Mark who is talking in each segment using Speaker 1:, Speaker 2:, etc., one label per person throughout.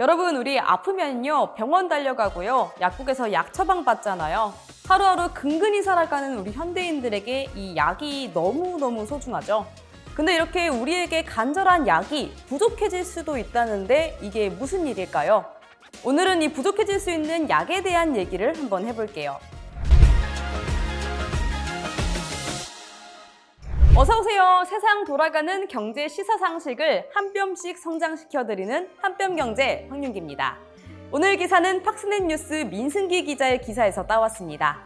Speaker 1: 여러분 우리 아프면요 병원 달려가고요 약국에서 약 처방 받잖아요. 하루하루 근근히 살아가는 우리 현대인들에게 이 약이 너무너무 소중하죠. 근데 이렇게 우리에게 간절한 약이 부족해질 수도 있다는데 이게 무슨 일일까요? 오늘은 이 부족해질 수 있는 약에 대한 얘기를 한번 해볼게요. 어서 오세요. 세상 돌아가는 경제 시사 상식을 한 뼘씩 성장시켜 드리는 한뼘 경제 황윤기입니다. 오늘 기사는 팍스넷 뉴스 민승기 기자의 기사에서 따왔습니다.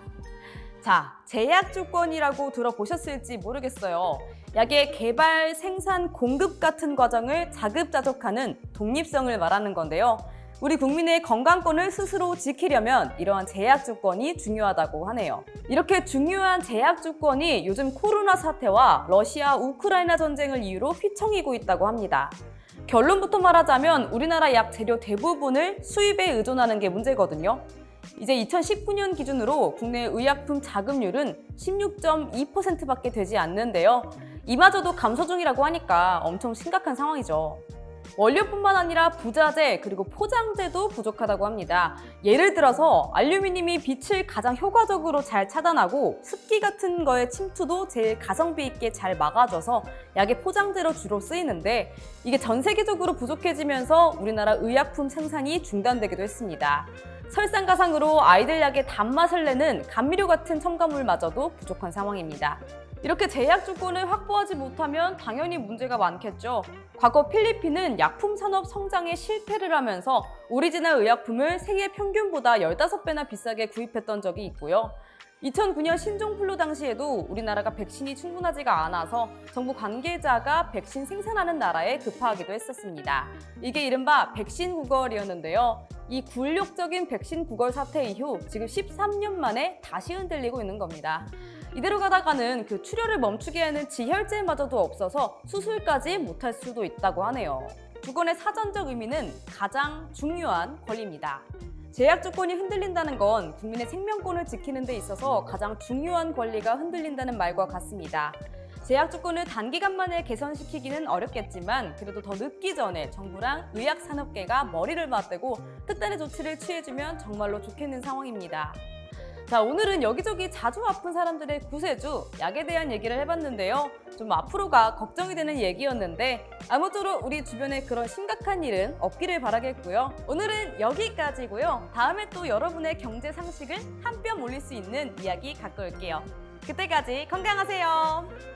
Speaker 1: 자, 제약 주권이라고 들어보셨을지 모르겠어요. 약의 개발, 생산, 공급 같은 과정을 자급자족하는 독립성을 말하는 건데요. 우리 국민의 건강권을 스스로 지키려면 이러한 제약 주권이 중요하다고 하네요. 이렇게 중요한 제약 주권이 요즘 코로나 사태와 러시아 우크라이나 전쟁을 이유로 휘청이고 있다고 합니다. 결론부터 말하자면 우리나라 약 재료 대부분을 수입에 의존하는 게 문제거든요. 이제 2019년 기준으로 국내 의약품 자급률은 16.2%밖에 되지 않는데요. 이마저도 감소 중이라고 하니까 엄청 심각한 상황이죠. 원료뿐만 아니라 부자재 그리고 포장재도 부족하다고 합니다. 예를 들어서 알루미늄이 빛을 가장 효과적으로 잘 차단하고 습기 같은 거의 침투도 제일 가성비 있게 잘 막아줘서 약의 포장재로 주로 쓰이는데 이게 전 세계적으로 부족해지면서 우리나라 의약품 생산이 중단되기도 했습니다. 설상가상으로 아이들 약의 단맛을 내는 감미료 같은 첨가물마저도 부족한 상황입니다. 이렇게 제약 주권을 확보하지 못하면 당연히 문제가 많겠죠. 과거 필리핀은 약품 산업 성장에 실패를 하면서 오리지널 의약품을 세계 평균보다 15배나 비싸게 구입했던 적이 있고요. 2009년 신종플루 당시에도 우리나라가 백신이 충분하지가 않아서 정부 관계자가 백신 생산하는 나라에 급파하기도 했었습니다. 이게 이른바 백신 구걸이었는데요. 이 굴욕적인 백신 구걸 사태 이후 지금 13년 만에 다시 흔들리고 있는 겁니다. 이대로 가다가는 그 출혈을 멈추게 하는 지혈제마저도 없어서 수술까지 못할 수도 있다고 하네요. 주권의 사전적 의미는 가장 중요한 권리입니다. 제약 주권이 흔들린다는 건 국민의 생명권을 지키는 데 있어서 가장 중요한 권리가 흔들린다는 말과 같습니다. 제약 주권을 단기간 만에 개선시키기는 어렵겠지만 그래도 더 늦기 전에 정부랑 의약 산업계가 머리를 맞대고 특단의 조치를 취해주면 정말로 좋겠는 상황입니다. 자, 오늘은 여기저기 자주 아픈 사람들의 구세주, 약에 대한 얘기를 해봤는데요. 좀 앞으로가 걱정이 되는 얘기였는데, 아무쪼록 우리 주변에 그런 심각한 일은 없기를 바라겠고요. 오늘은 여기까지고요. 다음에 또 여러분의 경제 상식을 한 뼘 올릴 수 있는 이야기 갖고 올게요. 그때까지 건강하세요.